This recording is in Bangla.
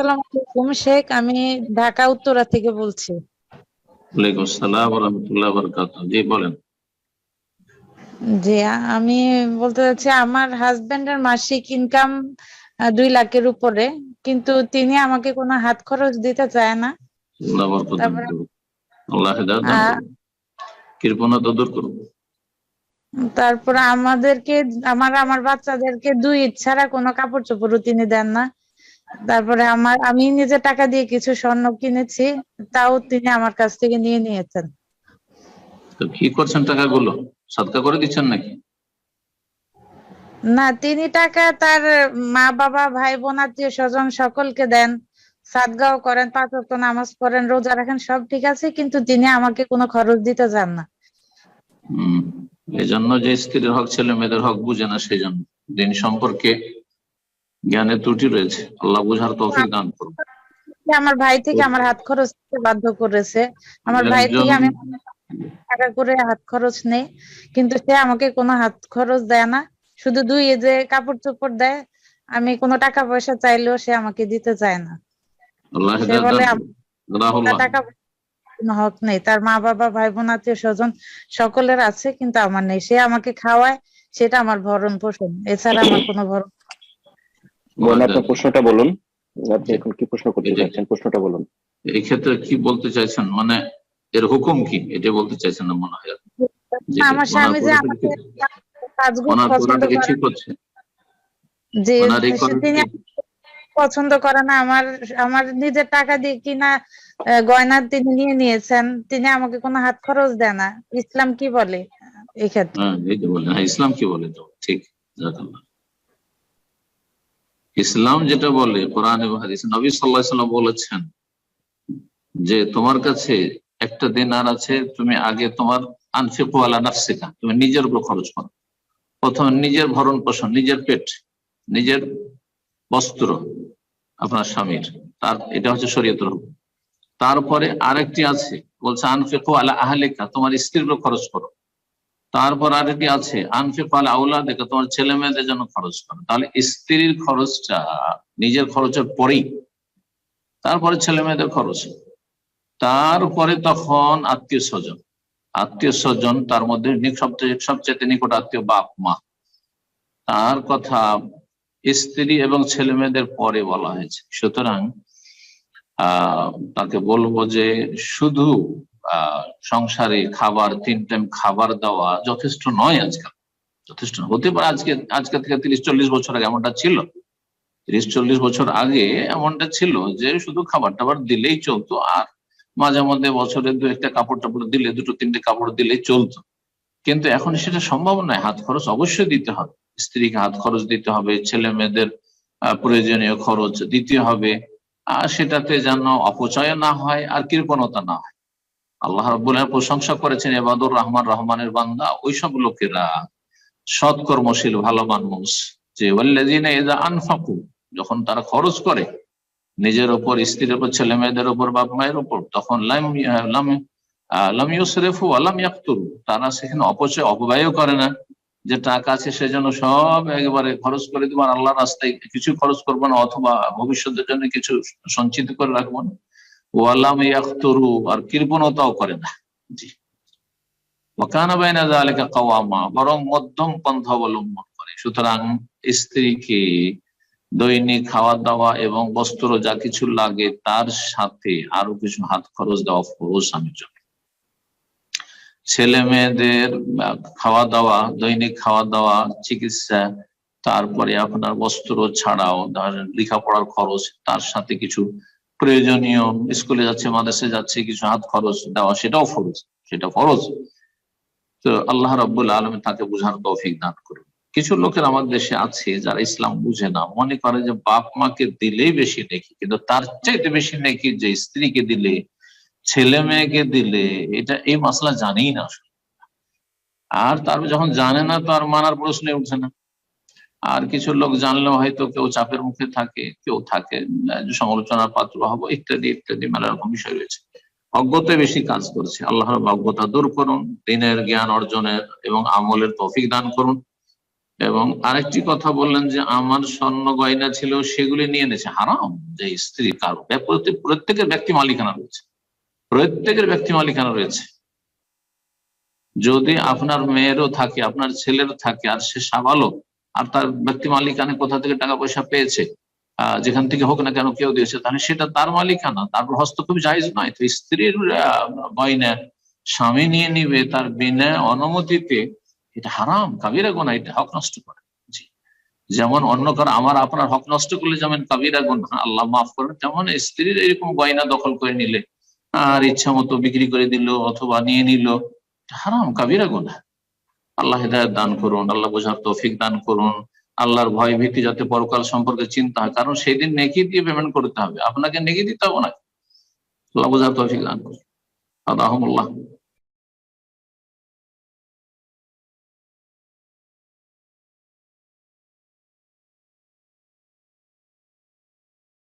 আসসালামু আলাইকুম শেখ আমি ঢাকা উত্তরা থেকে বলছি। ওয়ালাইকুম আসসালাম রহমতুল্লাহ বরকাত জি বলেন। যে আমি বলতে চাচ্ছি আমার হাজবেন্ডের মাসিক ইনকাম দুই লাখের উপরে কিন্তু তিনি আমাকে কোনো হাত খরচ দিতে চায় না। আল্লাহ। কৃপণতা দূর করুন তারপরে আমাদেরকে আমার আমার বাচ্চাদেরকে দুই ছাড়া কোনো কাপড় চোপড়ও তিনি দেন না। তারপরে আমার আমি নিজে টাকা দিয়ে কিছু স্বর্ণ কিনেছি তাও তিনি আমার কাছ থেকে নিয়ে নিয়েছেন। তো কি করছেন টাকাগুলো? সাদকা করে দিচ্ছেন নাকি? না তিনি টাকা তার মা বাবা ভাই বোন আত্মীয় স্বজন সকলকে দেন সাদগাও করেন পাঁচ ওয়াক্ত নামাজ পড়েন রোজা রাখেন সব ঠিক আছে কিন্তু তিনি আমাকে কোনো খরচ দিতে চান না। এই জন্য যে স্ত্রীর হক ছেলে মেয়েদের হক বুঝে না সেই জন্য। দিন সম্পর্কে জ্ঞানের ত্রুটি রয়েছে। আল্লাহ বুঝার তৌফিক দান করুন। আমার ভাই থেকে আমার হাত খরচ বাধ্য করেছে। আমার ভাই থেকে আমি টাকা করে হাত খরচ নেই কিন্তু সে আমাকে কোনো হাত খরচ দেয় না। শুধু দুই যে কাপড় চোপড় দেয় আমি কোনো টাকা পয়সা চাইলেও সে আমাকে দিতে চায় না। সে বলে টাকা হক নেই। তার মা বাবা ভাই বোন আত্মীয় স্বজন সকলের আছে কিন্তু আমার নেই। সে আমাকে খাওয়ায় সেটা আমার ভরণ পোষণ। এছাড়া আমার কোনো ভরণ বোন আপনার প্রশ্নটা বলুন। আপনি এখন কি প্রশ্ন করতে। চাচ্ছেন প্রশ্নটা বলুন। এই ক্ষেত্রে কি বলতে চাইছেন? মানে এর হুকুম কি? এটা বলতে চাইছেন না মনে হয়? যে আমার স্বামী যে আমাকে ঠিক হচ্ছে যে করেন পছন্দ করে না আমার আমার নিজের টাকা দিয়ে কিনা আহ, গয়না তিনি নিয়ে নিয়েছেন তিনি আমাকে কোনো হাত খরচ দেয় না। ইসলাম কি বলে এই ক্ষেত্রে? হ্যাঁ হ্যাঁ ইসলাম কি বলে? তো ঠিক জাযাকাল্লাহ। ইসলাম যেটা বলে, কোরআন নবী সাল্লাহ বলেছেন যে, তোমার কাছে একটা দিনার আছে, তুমি আগে তোমার আনফিকু আলা নাফসিকা, তুমি নিজের উপর খরচ করো। প্রথমে নিজের ভরণ পোষণ, নিজের পেট, নিজের বস্ত্র আপনার স্বামীর, তার, এটা হচ্ছে শরীয়তের হুকুম। তারপরে আরেকটি আছে, বলছে আনফিকু আলা আহলিকা, তোমার স্ত্রীর উপর খরচ করো। তারপর আরেকটি আছে? আনফিক আউলা আউলাদিকা তোমার ছেলে মেয়েদের জন্য খরচ করো। তাহলে স্ত্রীর খরচটা নিজের খরচের পরেই। তারপরে ছেলে মেয়েদের খরচ। তারপরে তখন আত্মীয় স্বজন। আত্মীয় স্বজন, তার মধ্যে সবচেয়ে সবচেয়ে নিকট আত্মীয় বাপ, মা। তার কথা স্ত্রী এবং ছেলে মেয়েদের পরে বলা হয়েছে। সুতরাং তাকে বলব যে শুধু সংসারে খাবার, তিন টাইম খাবার দেওয়া যথেষ্ট নয় আজকাল। যথেষ্ট হতে পারে আজকে আজকে থেকে তিরিশ, চল্লিশ বছর আগে এমনটা ছিল। তিরিশ, চল্লিশ বছর আগে এমনটা ছিল যে শুধু খাবার টাবার দিলেই চলতো, আর মাঝে মধ্যে বছরে দু একটা কাপড় টাপড় দিলে, দুটো, তিনটে কাপড় দিলেই চলতো। কিন্তু এখন সেটা সম্ভব নয়। হাত খরচ অবশ্যই দিতে হবে। স্ত্রীকে হাত খরচ দিতে হবে, ছেলে মেয়েদের প্রয়োজনীয় খরচ দিতে হবে। আর সেটাতে যেন অপচয় না হয়, আর কৃপণতা না হয়। আল্লাহ রাব্বুল আলামিন প্রশংসা করেছেন এবাদুর রহমান রহমানের বান্দা। ওইসব লোকেরা সৎকর্মশীল ভালো মানুষ যে আনফাকু যখন তারা খরচ করে নিজের ওপর স্ত্রীর উপর ছেলে মেয়েদের উপর বাপ মায়ের ওপর তখন লাম লাম আহ, লাম ইউসরিফু ওয়া লাম তারা সেখানে অপচয় অপব্যয় করে না যে টাকা আছে সেজন্য সব একেবারে খরচ করে দিব আল্লাহ রাস্তায় কিছু খরচ করব না অথবা ভবিষ্যতের জন্য কিছু সঞ্চিত করে রাখব না। আর কৃপণতাও করে না। জি। বরং মধ্যম অবলম্বন করে। সুতরাং স্ত্রীকে দৈনিক খাওয়া দাওয়া এবং বস্ত্র যা কিছু লাগে তার সাথে আরও কিছু হাত খরচ দেওয়া ফরজ জন্য ছেলে মেয়েদের খাওয়া দাওয়া, দৈনিক খাওয়া দাওয়া, চিকিৎসা, তারপরে আপনার বস্ত্র ছাড়াও, ধরেন লেখাপড়ার খরচ, তার সাথে কিছু প্রয়োজনীয় স্কুলে যাচ্ছে মাদ্রাসে যাচ্ছে, কিছু হাত খরচ দেওয়া, সেটাও ফরজ সেটা ফরজ। তো আল্লাহ রাব্বুল আলম তাকে বুঝার তৌফিক দান করুন। কিছু লোকের আমাদের দেশে আছে যারা ইসলাম বুঝে না, মনে করে যে বাপ মাকে দিলেই বেশি নেকি, কিন্তু তার চাইতে বেশি নেকি যে স্ত্রীকে দিলে, ছেলে মেয়েকে দিলে, এটা এই মাসলা জানেই না আর তার যখন জানে না, তো আর মানার প্রশ্নে উঠছে না। আর কিছু লোক জানলেও হয়তো কেউ চাপের মুখে থাকে, কেউ থাকে সমালোচনার পাত্র হব, ইত্যাদি ইত্যাদি মেলা রকম বিষয় রয়েছে। অজ্ঞতা বেশি কাজ করছে। আল্লাহর অজ্ঞতা দূর করুন, দিনের জ্ঞান অর্জনের এবং আমলের তৌফিক দান করুন। এবং আরেকটি কথা বললেন যে, আমার স্বর্ণ গয়না ছিল, সেগুলি নিয়ে এনেছে। হারাম যে স্ত্রী কারও। প্রত্যেকের ব্যক্তি মালিকানা রয়েছে। প্রত্যেকের ব্যক্তি মালিকানা রয়েছে। যদি আপনার মেয়েরও থাকে, আপনার ছেলেরও থাকে, আর সে সাবালক আর তার ব্যক্তি মালিকানা কোথা থেকে টাকা পয়সা পেয়েছে যেখান থেকে হোক না কেন কেউ দিয়েছে, তাহলে সেটা তার মালিকানা তারপর হস্তক্ষেপ জায়জ নয়। তো স্ত্রীর গয়না স্বামী নিয়ে নিবে তার বিনা অনুমতিতে, এটা হারাম, কাবিরা গোনা, এটা হক নষ্ট করে। যেমন অন্য কারও, আমার, আপনার হক নষ্ট করলে যেমন কাবিরা গোনা, আল্লাহ মাফ করেন, তেমন স্ত্রীর এরকম গয়না দখল করে নিলে আর ইচ্ছা মতো বিক্রি করে দিল অথবা নিয়ে নিল হারাম, কাবিরা গোনা। আল্লাহ হেদায়ত দান করুন, আল্লাহ বোঝার তৌফিক দান করুন, আল্লাহর ভয় ভীতি যাতে পরকাল সম্পর্কে চিন্তা হয়, কারণ সেই দিন নেকি দিয়ে পেমেন্ট করতে হবে, আপনাকে নেকি দিতে হবে না আল্লাহ বোঝার তৌফিক দান করুন। আদাহমুল্লাহ